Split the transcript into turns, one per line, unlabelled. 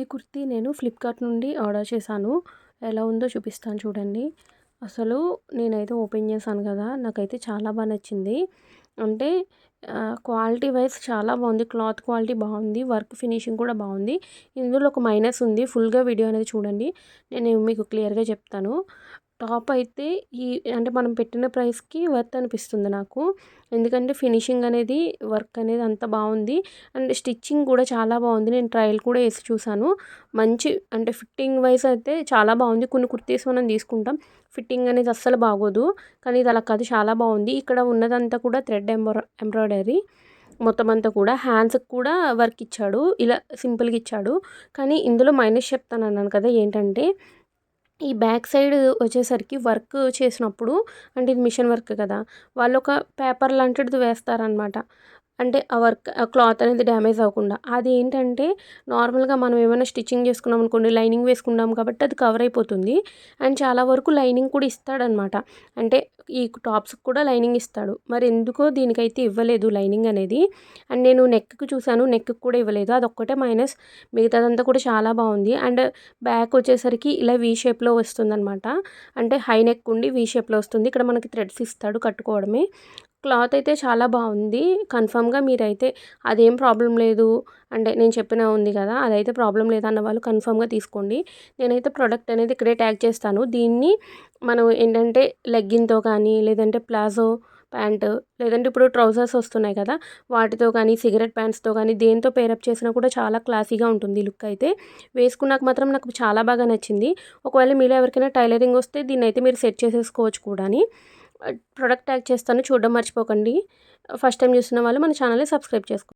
ఈ కుర్తీ నేను ఫ్లిప్కార్ట్ నుండి ఆర్డర్ చేశాను. ఎలా ఉందో చూపిస్తాను చూడండి. అసలు నేనైతే ఓపెన్ చేశాను కదా నాకైతే చాలా బాగా నచ్చింది. అంటే క్వాలిటీ వైజ్ చాలా బాగుంది. క్లాత్ క్వాలిటీ బాగుంది. వర్క్ ఫినిషింగ్ కూడా బాగుంది. ఇందులో ఒక మైనస్ ఉంది. ఫుల్గా వీడియో అనేది చూడండి. నేను మీకు క్లియర్గా చెప్తాను. టాప్ అయితే ఈ అంటే మనం పెట్టిన ప్రైస్కి వర్త్ అనిపిస్తుంది నాకు. ఎందుకంటే ఫినిషింగ్ అనేది వర్క్ అనేది అంత బాగుంది. అండ్ స్టిచ్చింగ్ కూడా చాలా బాగుంది. నేను ట్రయల్ కూడా వేసి చూసాను. మంచి అంటే ఫిట్టింగ్ వైజ్ అయితే చాలా బాగుంది. కొన్ని కుర్తీస్ మనం తీసుకుంటాం. ఫిట్టింగ్ అనేది అస్సలు బాగోదు. కానీ ఇది అలా కాదు. చాలా బాగుంది. ఇక్కడ ఉన్నదంతా కూడా థ్రెడ్ ఎంబ్రా ఎంబ్రాయిడరీ. మొత్తం అంతా కూడా హ్యాండ్స్కి కూడా వర్క్ ఇచ్చాడు. ఇలా సింపుల్గా ఇచ్చాడు. కానీ ఇందులో మైనస్ చెప్తాను అన్నాను కదా ఏంటంటే ఈ బ్యాక్ సైడ్ వచ్చేసరికి వర్క్ చేసినప్పుడు అంటే ఇది మిషన్ వర్క్ కదా వాళ్ళు ఒక పేపర్ లాంటిది వేస్తారనమాట అంటే ఆ వర్క్ ఆ క్లాత్ అనేది డ్యామేజ్ అవ్వకుండా. అది ఏంటంటే నార్మల్గా మనం ఏమైనా స్టిచ్చింగ్ చేసుకున్నాం అనుకోండి లైనింగ్ వేసుకున్నాం కాబట్టి అది కవర్ అయిపోతుంది. అండ్ చాలా వరకు లైనింగ్ కూడా ఇస్తాడనమాట. అంటే ఈ టాప్స్కి కూడా లైనింగ్ ఇస్తాడు. మరి ఎందుకో దీనికైతే ఇవ్వలేదు లైనింగ్ అనేది. అండ్ నేను నెక్కి చూశాను నెక్కి కూడా ఇవ్వలేదు. అదొక్కటే మైనస్. మిగతాదంతా కూడా చాలా బాగుంది. అండ్ బ్యాక్ వచ్చేసరికి ఇలా వీ షేప్లో వస్తుందన్నమాట అంటే హై నెక్ ఉండి వీ షేప్లో వస్తుంది. ఇక్కడ మనకి థ్రెడ్స్ ఇస్తాడు కట్టుకోవడమే. క్లాత్ అయితే చాలా బాగుంది. కన్ఫామ్గా మీరైతే అదేం ప్రాబ్లం లేదు. అంటే నేను చెప్పిన ఉంది కదా అదైతే ప్రాబ్లం లేదన్న వాళ్ళు కన్ఫామ్గా తీసుకోండి. నేనైతే ప్రోడక్ట్ అనేది ఇక్కడే ట్యాగ్ చేస్తాను. దీన్ని మనం ఏంటంటే లెగ్గిన్తో కానీ లేదంటే ప్లాజో ప్యాంట్ లేదంటే ఇప్పుడు ట్రౌజర్స్ వస్తున్నాయి కదా వాటితో కానీ సిగరెట్ ప్యాంట్స్తో కానీ దేంతో పేరప్ చేసినా కూడా చాలా క్లాసీగా ఉంటుంది లుక్ అయితే. వేసుకున్నాక మాత్రం నాకు చాలా బాగా నచ్చింది. ఒకవేళ మీలో ఎవరికైనా టైలరింగ్ వస్తే దీన్ని అయితే మీరు సెట్ చేసేసుకోవచ్చు కూడా ప్రొడక్ట్ ట్యాగ్ చేస్తాను. చూడడం మర్చిపోకండి. ఫస్ట్ టైం చూస్తున్న వాళ్ళు మన ఛానల్ని సబ్స్క్రైబ్ చేసుకోండి.